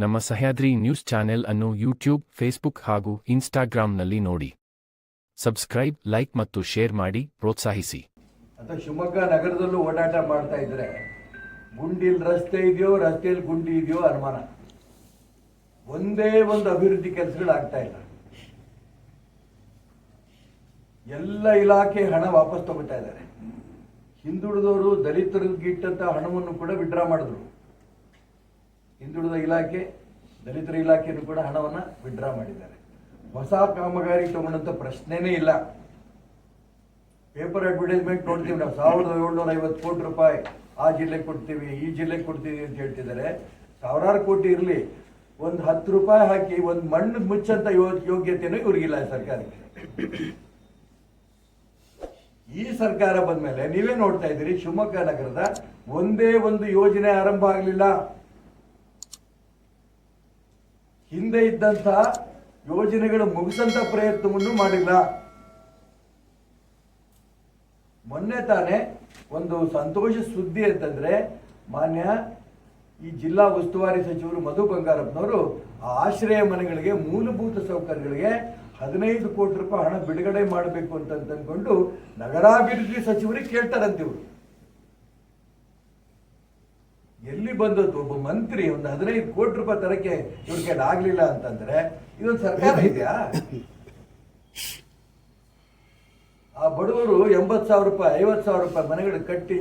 ನಮ್ಮ Sahyadri news channel ಅನ್ನು YouTube, Facebook ಹಾಗೂ ಇನ್ಸ್ಟಾಗ್ರಾಂನಲ್ಲಿ ನೋಡಿ. ಸಬ್ಸ್ಕ್ರೈಬ್, ಲೈಕ್ ಮತ್ತು ಶೇರ್ ಮಾಡಿ, ಪ್ರೋತ್ಸಾಹಿಸಿ. ಅಥವಾ ಶಿವಮೊಗ್ಗ ನಗರದಲ್ಲೂ ಓಡಾಟ ಮಾಡ್ತಾ ಇದ್ರೆ, ಗುಂಡಿಲ್ ರಸ್ತೆ ಇದೆಯೋ ರಸ್ತೆಯಲ್ಲಿ ಗುಂಡಿ ಇದೆಯೋ ಅನುಮಾನ. ಒಂದೇ ಒಂದು ಅಭಿವೃದ್ಧಿ ಕೆಲಸಗಳು ಆಗ್ತಾ ಇಲ್ಲ. ಎಲ್ಲ ಇಲಾಖೆ ಹಣ ವಾಪಸ್ ತಗೋತಾ ಇದ್ದಾರೆ. ಹಿಂದುಳಿದವರು ದಲಿತರಿಗೆ ಇಟ್ಟಂತ ಹಣವನ್ನು ಕೂಡ ವಿಡ್ರಾ ಮಾಡಿದ್ರು. ಹಿಂದುಳಿದ ಇಲಾಖೆ, ದಲಿತರ ಇಲಾಖೆಯನ್ನು ಕೂಡ ಹಣವನ್ನು ವಿಡ್ರಾ ಮಾಡಿದ್ದಾರೆ. ಹೊಸ ಕಾಮಗಾರಿ ತಗೊಂಡಂತ ಪ್ರಶ್ನೆನೇ ಇಲ್ಲ. ಪೇಪರ್ ಅಡ್ವರ್ಟೈಸ್ಮೆಂಟ್ ನೋಡ್ತೀವಿ ನಾವು. ಸಾವಿರದ ಏಳ್ನೂರ ಐವತ್ತು ಕೋಟಿ ರೂಪಾಯಿ ಆ ಜಿಲ್ಲೆಗೆ ಕೊಡ್ತೀವಿ, ಈ ಜಿಲ್ಲೆಗೆ ಕೊಡ್ತೀವಿ ಅಂತ ಹೇಳ್ತಿದ್ದಾರೆ. ಸಾವಿರಾರು ಕೋಟಿ ಇರಲಿ. ಒಂದು ಹತ್ತು ರೂಪಾಯಿ ಹಾಕಿ, ಒಂದು ಮಣ್ಣು ಮುಚ್ಚಂತ ಯೋಗ್ಯತೆಯನ್ನು ಇವ್ರಿಗಿಲ್ಲ ಸರ್ಕಾರಕ್ಕೆ. ಈ ಸರ್ಕಾರ ಬಂದ್ಮೇಲೆ ನೀವೇ ನೋಡ್ತಾ ಇದ್ದೀರಿ, ಶಿವಮೊಗ್ಗ ನಗರದ ಒಂದೇ ಒಂದು ಯೋಜನೆ ಆರಂಭ ಆಗಲಿಲ್ಲ. ಹಿಂದೆ ಇದ್ದಂತಹ ಯೋಜನೆಗಳು ಮುಗಿಸಂತ ಪ್ರಯತ್ನವನ್ನು ಮಾಡಿಲ್ಲ. ಮೊನ್ನೆ ತಾನೇ ಒಂದು ಸಂತೋಷ ಸುದ್ದಿ ಅಂತಂದ್ರೆ, ಮಾನ್ಯ ಈ ಜಿಲ್ಲಾ ಉಸ್ತುವಾರಿ ಸಚಿವರು ಮಧು ಬಂಗಾರಪ್ಪನವರು ಆಶ್ರಯ ಮನೆಗಳಿಗೆ ಮೂಲಭೂತ ಸೌಕರ್ಯಗಳಿಗೆ ಹದಿನೈದು ಕೋಟಿ ರೂಪಾಯಿ ಹಣ ಬಿಡುಗಡೆ ಮಾಡಬೇಕು ಅಂತ ಅಂದ್ಕೊಂಡು ನಗರಾಭಿವೃದ್ಧಿ ಸಚಿವರಿಗೆ ಕೇಳ್ತಾರಂತೆ ಇವರು. ಎಲ್ಲಿ ಬಂದದ್ದು? ಒಬ್ಬ ಮಂತ್ರಿ ಒಂದು ಹದಿನೈದು ಕೋಟಿ ರೂಪಾಯಿ ತರಕ್ಕೆ ಇವ್ರ ಕೈಲಿ ಆಗ್ಲಿಲ್ಲ ಅಂತಂದ್ರೆ ಇದೊಂದು ಸರ್ಕಾರ ಇದೆಯಾ? ಆ ಬಡವರು ಎಂಬತ್ತು ಸಾವಿರ ರೂಪಾಯಿ, ಐವತ್ತು ಸಾವಿರ ರೂಪಾಯಿ ಮನೆಗಳು ಕಟ್ಟಿ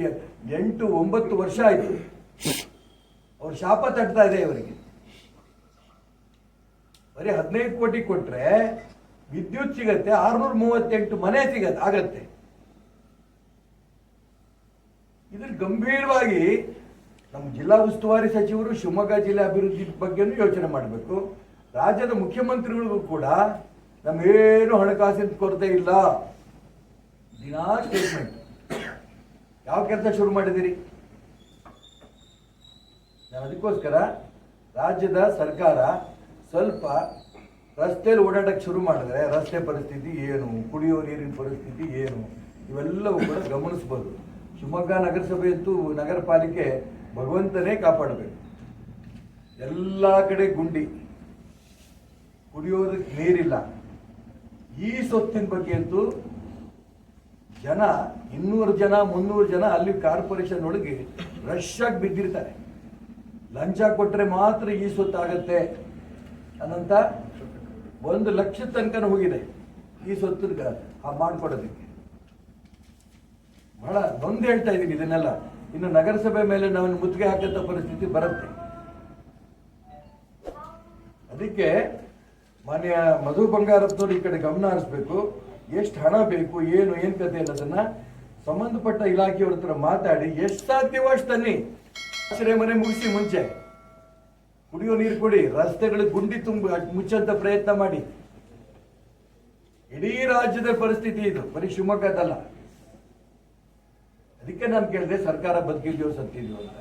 ಎಂಟು, ಒಂಬತ್ತು ವರ್ಷ ಆಯ್ತು. ಅವ್ರ ಶಾಪ ತಟ್ತಾ ಇದೆ ಇವರಿಗೆ. ಬರೀ ಹದಿನೈದು ಕೋಟಿ ಕೊಟ್ರೆ ವಿದ್ಯುತ್ ಸಿಗತ್ತೆ, ಆರ್ನೂರ ಮೂವತ್ತೆಂಟು ಮನೆ ಸಿಗತ್ತೆ, ಆಗತ್ತೆ. ಇದ್ರ ಗಂಭೀರವಾಗಿ ನಮ್ಮ ಜಿಲ್ಲಾ ಉಸ್ತುವಾರಿ ಸಚಿವರು ಶಿವಮೊಗ್ಗ ಜಿಲ್ಲೆ ಅಭಿವೃದ್ಧಿ ಬಗ್ಗೆನೂ ಯೋಚನೆ ಮಾಡಬೇಕು. ರಾಜ್ಯದ ಮುಖ್ಯಮಂತ್ರಿಗಳಿಗೂ ಕೂಡ ನಮ್ಗೇನು ಹಣಕಾಸಿನ ಕೊರತೆ ಇಲ್ಲ. ದಿನಾ ಸ್ಟೇಟ್ಮೆಂಟ್ ಯಾವ ಕೆಲಸ ಶುರು ಮಾಡಿದಿರಿ? ನಾನು ಅದಕ್ಕೋಸ್ಕರ ರಾಜ್ಯದ ಸರ್ಕಾರ ಸ್ವಲ್ಪ ರಸ್ತೆಯಲ್ಲಿ ಓಡಾಡಕ್ಕೆ ಶುರು ಮಾಡಿದ್ರೆ ರಸ್ತೆ ಪರಿಸ್ಥಿತಿ ಏನು, ಕುಡಿಯೋ ನೀರಿನ ಪರಿಸ್ಥಿತಿ ಏನು, ಇವೆಲ್ಲವೂ ಕೂಡ ಗಮನಿಸ್ಬೋದು. ಶಿವಮೊಗ್ಗ ನಗರಸಭೆಯಂತೂ ನಗರಪಾಲಿಕೆ ನಗರ ಪಾಲಿಕೆ ಭಗವಂತನೇ ಕಾಪಾಡಬೇಕು. ಎಲ್ಲ ಕಡೆ ಗುಂಡಿ. ಕುಡಿಯೋದಕ್ಕೆ ನೀರಿಲ್ಲ. ಈ ಸೊತ್ತಿನ ಬಗ್ಗೆ ಅಂತೂ ಜನ, ಇನ್ನೂರು ಜನ, ಮುನ್ನೂರು ಜನ ಅಲ್ಲಿ ಕಾರ್ಪೊರೇಷನ್ ಒಳಗೆ ರಶ್ ಆಗಿ ಬಿದ್ದಿರ್ತಾರೆ. ಲಂಚ ಕೊಟ್ಟರೆ ಮಾತ್ರ ಈ ಸೊತ್ತಾಗತ್ತೆ ಅನ್ನಂತ ಒಂದು ಲಕ್ಷ ತನಕ ಹೋಗಿದೆ ಈ ಸೊತ್ತು ಮಾಡಿಕೊಡೋದಕ್ಕೆ. ಬಹಳ ನೊಂದು ಹೇಳ್ತಾ ಇದ್ದೀನಿ ಇದನ್ನೆಲ್ಲ. ಇನ್ನು ನಗರಸಭೆ ಮೇಲೆ ನಾವು ಮುತ್ತಿಗೆ ಹಾಕಂತ ಪರಿಸ್ಥಿತಿ ಬರುತ್ತೆ. ಅದಕ್ಕೆ ಮಾನ್ಯ ಮಧು ಬಂಗಾರಪ್ಪನವ್ರು ಈ ಕಡೆ ಗಮನ ಹರಿಸ್ಬೇಕು. ಎಷ್ಟು ಹಣ ಬೇಕು, ಏನು, ಏನ್ ಕತೆ ಅನ್ನೋದನ್ನ ಸಂಬಂಧಪಟ್ಟ ಇಲಾಖೆಯವ್ರ ಹತ್ರ ಮಾತಾಡಿ, ಎಷ್ಟು ಸಾಧ್ಯವೋ ಅಷ್ಟು ತನ್ನಿ ಆಶ್ರಯ ಮನೆ ಮುಗಿಸಿ ಮುಂಚೆ. ಕುಡಿಯೋ ನೀರು ಕೊಡಿ, ರಸ್ತೆಗಳು ಗುಂಡಿ ತುಂಬ ಮುಚ್ಚಂತ ಪ್ರಯತ್ನ ಮಾಡಿ. ಇಡೀ ರಾಜ್ಯದ ಪರಿಸ್ಥಿತಿ ಇದು. ಬರೀ ಶಿವಮೊಗ್ಗದಲ್ಲ. ಅದಕ್ಕೆ ನಾನು ಕೇಳಿದೆ ಸರ್ಕಾರ ಬದುಕಿದ್ಯೋ ಸತ್ತಿದ್ಯೋ ಅಂತ.